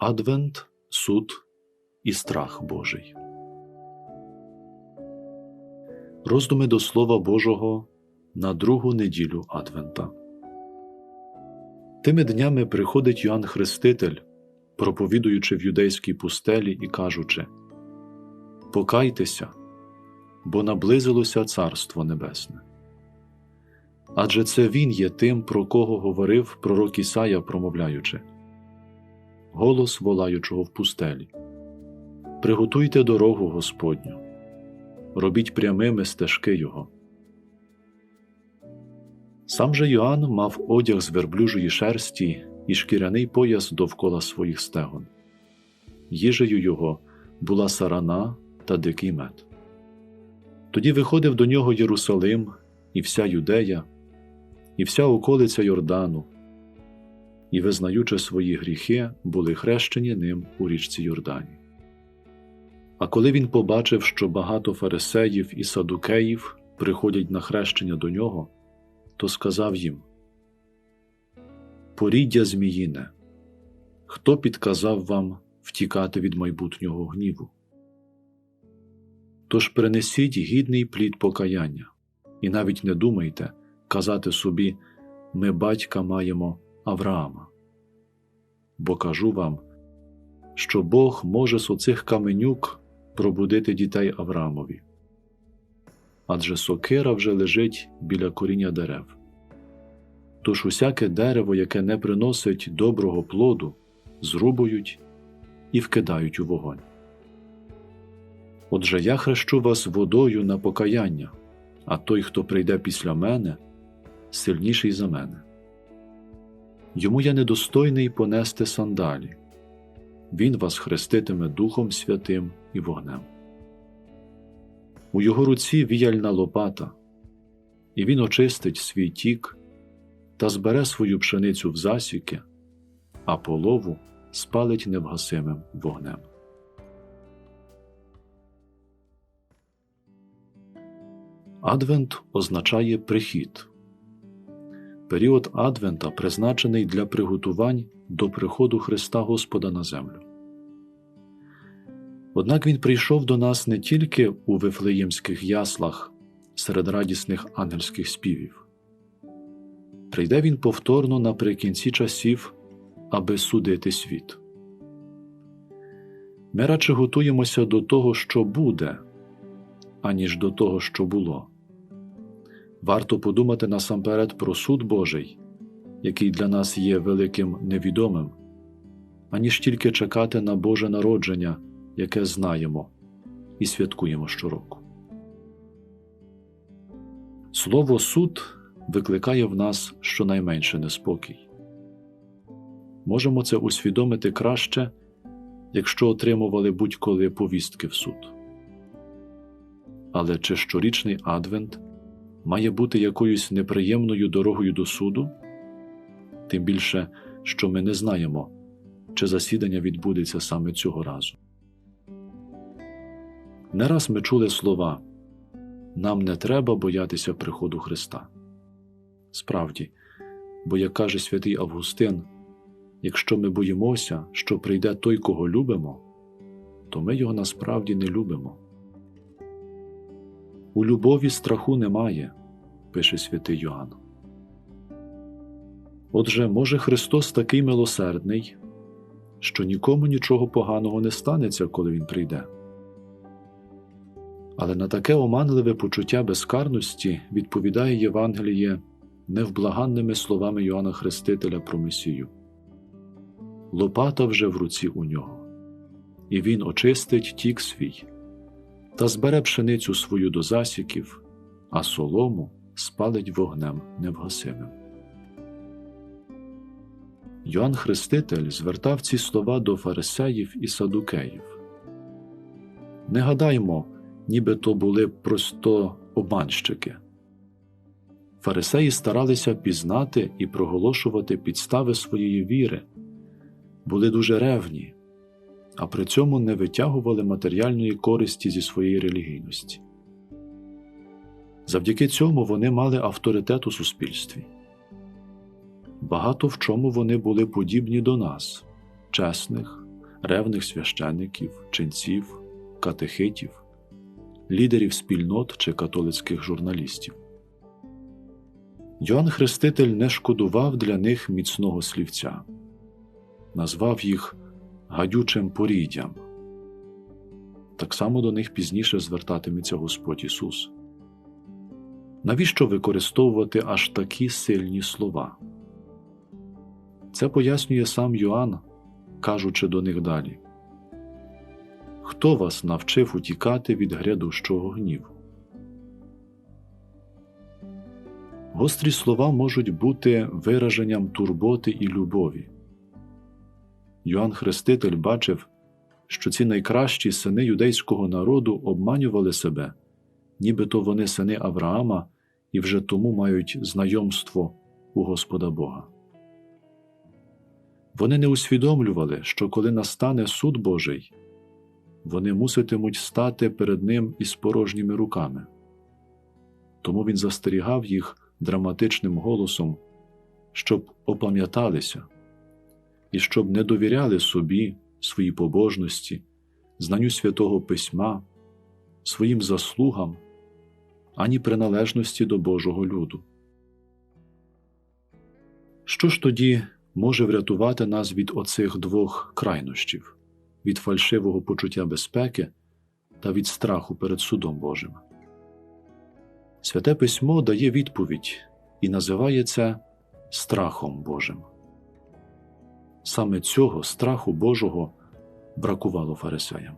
Адвент, суд і страх Божий. Роздуми до Слова Божого на другу неділю Адвента. Тими днями приходить Йоанн Хреститель, проповідуючи в юдейській пустелі і кажучи: Покайтеся, бо наблизилося Царство Небесне. Адже це він є тим, про кого говорив пророк Ісая, промовляючи голос волаючого в пустелі. Приготуйте дорогу Господню, робіть прямими стежки Його. Сам же Йоанн мав одяг з верблюжої шерсті і шкіряний пояс довкола своїх стегон. Їжею його була сарана та дикий мед. Тоді виходив до нього Єрусалим, і вся Юдея, і вся околиця Йордану, і, визнаючи свої гріхи, були хрещені ним у річці Йордані. А коли він побачив, що багато фарисеїв і садукеїв приходять на хрещення до нього, то сказав їм: Поріддя Зміїне, хто підказав вам втікати від майбутнього гніву? Тож принесіть гідний плід покаяння, і навіть не думайте казати собі, ми батька маємо Авраама. Бо кажу вам, що Бог може з оцих каменюк пробудити дітей Авраамові. Адже сокира вже лежить біля коріння дерев. Тож усяке дерево, яке не приносить доброго плоду, зрубують і вкидають у вогонь. Отже я хрещу вас водою на покаяння, а той, хто прийде після мене, сильніший за мене. Йому я недостойний понести сандалі, Він вас хреститиме Духом Святим і вогнем. У його руці віяльна лопата, і він очистить свій тік та збере свою пшеницю в засіки, а полову спалить невгасимим вогнем. Адвент означає прихід. Період Адвента призначений для приготувань до приходу Христа Господа на землю. Однак Він прийшов до нас не тільки у вифлеємських яслах серед радісних ангельських співів, прийде Він повторно наприкінці часів, аби судити світ. Ми радше готуємося до того, що буде, аніж до того, що було. Варто подумати насамперед про суд Божий, який для нас є великим невідомим, аніж тільки чекати на Боже народження, яке знаємо і святкуємо щороку. Слово суд викликає в нас щонайменше неспокій. Можемо це усвідомити краще, якщо отримували будь-коли повістки в суд. Але чи щорічний адвент має бути якоюсь неприємною дорогою до суду, тим більше, що ми не знаємо, чи засідання відбудеться саме цього разу. Не раз ми чули слова нам не треба боятися приходу Христа. Справді, бо, як каже святий Августин, якщо ми боїмося, що прийде той, кого любимо, то ми його насправді не любимо. У любові страху немає, пише святий Йоанн. Отже, може Христос такий милосердний, що нікому нічого поганого не станеться, коли Він прийде. Але на таке оманливе почуття безкарності відповідає Євангеліє невблаганними словами Йоанна Хрестителя про Месію. Лопата вже в руці у нього, і він очистить тік свій та збере пшеницю свою до засіків, а солому спалить вогнем невгасимим. Йоанн Хреститель звертав ці слова до фарисеїв і садукеїв. Не гадаймо, ніби то були просто обманщики. Фарисеї старалися пізнати і проголошувати підстави своєї віри, були дуже ревні, а при цьому не витягували матеріальної користі зі своєї релігійності. Завдяки цьому вони мали авторитет у суспільстві. Багато в чому вони були подібні до нас, чесних, ревних священиків, ченців, катехитів, лідерів спільнот чи католицьких журналістів. Йоанн Хреститель не шкодував для них міцного слівця, назвав їх гадючим поріддям. Так само до них пізніше звертатиметься Господь Ісус. Навіщо використовувати аж такі сильні слова? Це пояснює сам Йоанн, кажучи до них далі. Хто вас навчив утікати від грядущого гніву? Гострі слова можуть бути вираженням турботи і любові. Йоанн Хреститель бачив, що ці найкращі сини юдейського народу обманювали себе, нібито вони сини Авраама і вже тому мають знайомство у Господа Бога. Вони не усвідомлювали, що коли настане суд Божий, вони муситимуть стати перед Ним із порожніми руками. Тому він застерігав їх драматичним голосом, щоб опам'яталися і щоб не довіряли собі, своїй побожності, знанню святого Письма, своїм заслугам, ані приналежності до Божого люду. Що ж тоді може врятувати нас від оцих двох крайнощів від фальшивого почуття безпеки та від страху перед судом Божим? Святе письмо дає відповідь і називає це страхом Божим. Саме цього страху Божого бракувало фарисеям.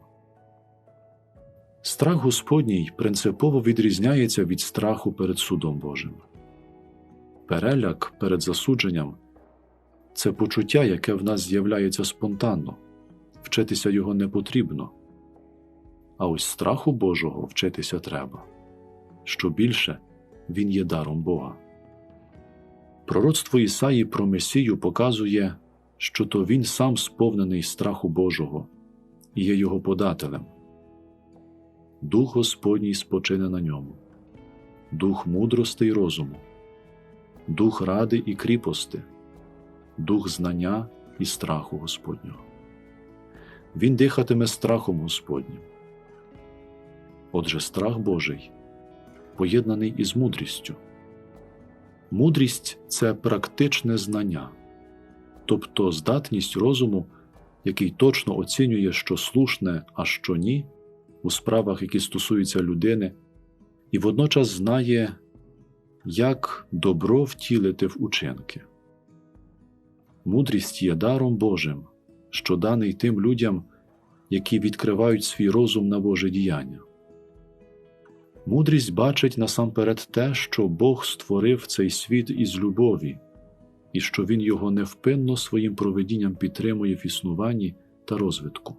Страх Господній принципово відрізняється від страху перед судом Божим. Переляк перед засудженням це почуття, яке в нас з'являється спонтанно, вчитися його не потрібно, а ось страху Божого вчитися треба. Що більше він є даром Бога. Пророцтво Ісаї про Месію показує, що то він сам сповнений страху Божого і є його подателем. Дух Господній спочине на ньому, дух мудрости й розуму, дух ради і кріпости, дух знання і страху Господнього. Він дихатиме страхом Господнім. Отже, страх Божий поєднаний із мудрістю. Мудрість це практичне знання, тобто здатність розуму, який точно оцінює, що слушне, а що ні, у справах, які стосуються людини, і водночас знає, як добро втілити в учинки. Мудрість є даром Божим, що даний тим людям, які відкривають свій розум на Боже діяння. Мудрість бачить насамперед те, що Бог створив цей світ із любові, і що Він його невпинно своїм проведінням підтримує в існуванні та розвитку.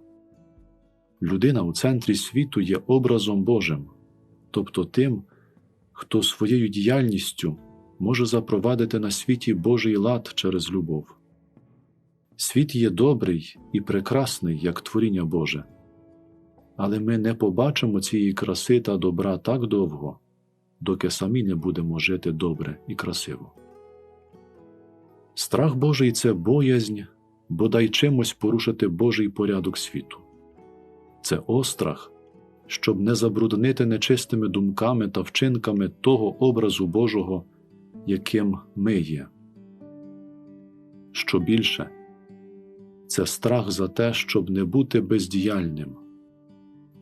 Людина у центрі світу є образом Божим, тобто тим, хто своєю діяльністю може запровадити на світі Божий лад через любов. Світ є добрий і прекрасний, як творіння Боже але ми не побачимо цієї краси та добра так довго, доки самі не будемо жити добре і красиво. Страх Божий це боязнь, бодай чимось порушити Божий порядок світу, це острах, щоб не забруднити нечистими думками та вчинками того образу Божого, яким ми є. Що більше, це страх за те, щоб не бути бездіяльним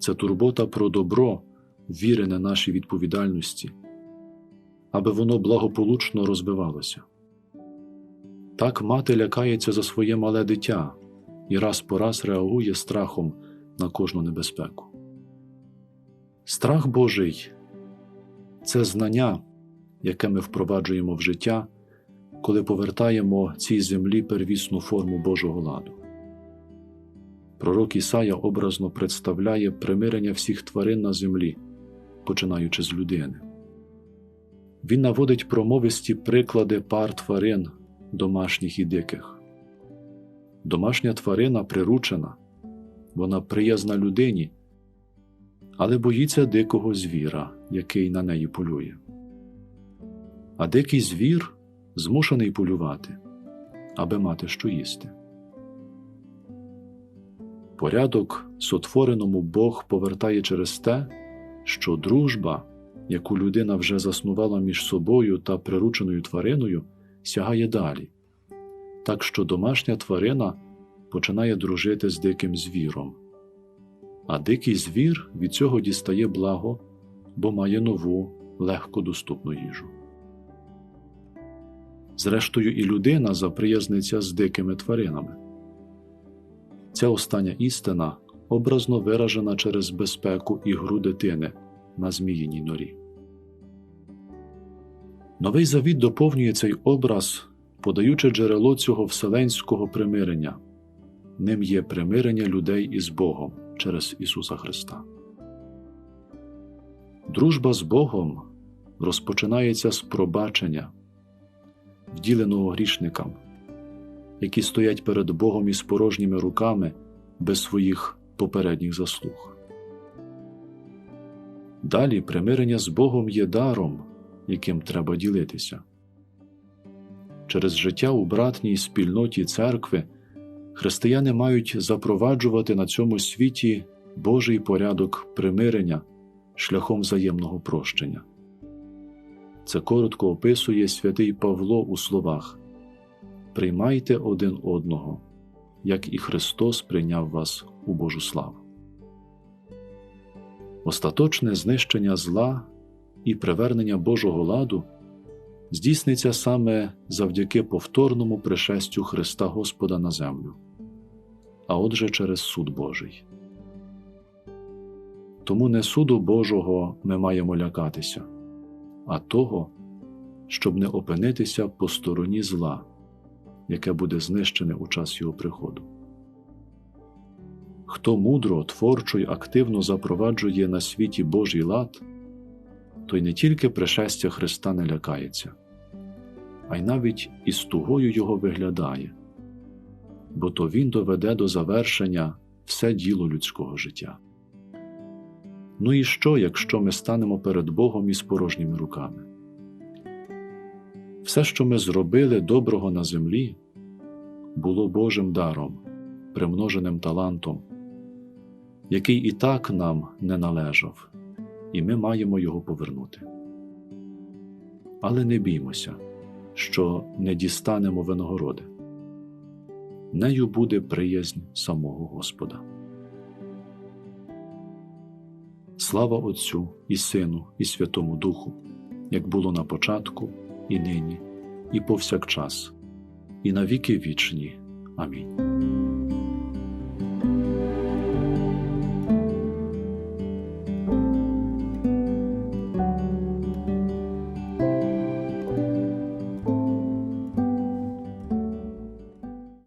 це турбота про добро, вірене нашій відповідальності, аби воно благополучно розбивалося. Так мати лякається за своє мале дитя і раз по раз реагує страхом на кожну небезпеку. Страх Божий це знання, яке ми впроваджуємо в життя, коли повертаємо цій землі первісну форму Божого ладу. Пророк Ісая образно представляє примирення всіх тварин на землі, починаючи з людини. Він наводить промовисті приклади пар тварин, домашніх і диких. Домашня тварина приручена, вона приязна людині, але боїться дикого звіра, який на неї полює. А дикий звір змушений полювати, аби мати що їсти. порядок сотвореному Бог повертає через те, що дружба, яку людина вже заснувала між собою та прирученою твариною, сягає далі, так що домашня тварина починає дружити з диким звіром. А дикий звір від цього дістає благо, бо має нову, легкодоступну їжу. Зрештою, і людина заприязниться з дикими тваринами. Ця остання істина образно виражена через безпеку і гру дитини на Зміїній норі. Новий завіт доповнює цей образ, подаючи джерело цього вселенського примирення. Ним є примирення людей із Богом через Ісуса Христа. Дружба з Богом розпочинається з пробачення, вділеного грішникам, які стоять перед Богом із порожніми руками без своїх попередніх заслуг. Далі примирення з Богом є даром, яким треба ділитися. Через життя у братній спільноті церкви християни мають запроваджувати на цьому світі Божий порядок примирення шляхом взаємного прощення. Це коротко описує святий Павло у словах Приймайте один одного, як і Христос прийняв вас у Божу славу. Остаточне знищення зла і привернення Божого ладу здійсниться саме завдяки повторному пришестю Христа Господа на землю, а отже через суд Божий. Тому не суду Божого ми маємо лякатися, а того, щоб не опинитися по стороні зла, яке буде знищене у час його приходу. Хто мудро, творчо й активно запроваджує на світі Божий лад, той не тільки пришестя Христа не лякається, а й навіть із тугою його виглядає, бо то Він доведе до завершення все діло людського життя. Ну і що, якщо ми станемо перед Богом із порожніми руками? Все, що ми зробили доброго на землі, було Божим даром, примноженим талантом, який і так нам не належав, і ми маємо його повернути. Але не біймося, що не дістанемо винагороди. Нею буде приязнь самого Господа. Слава Отцю і Сину, і Святому Духу, як було на початку, і нині, і повсякчас, і на віки вічні. Амінь.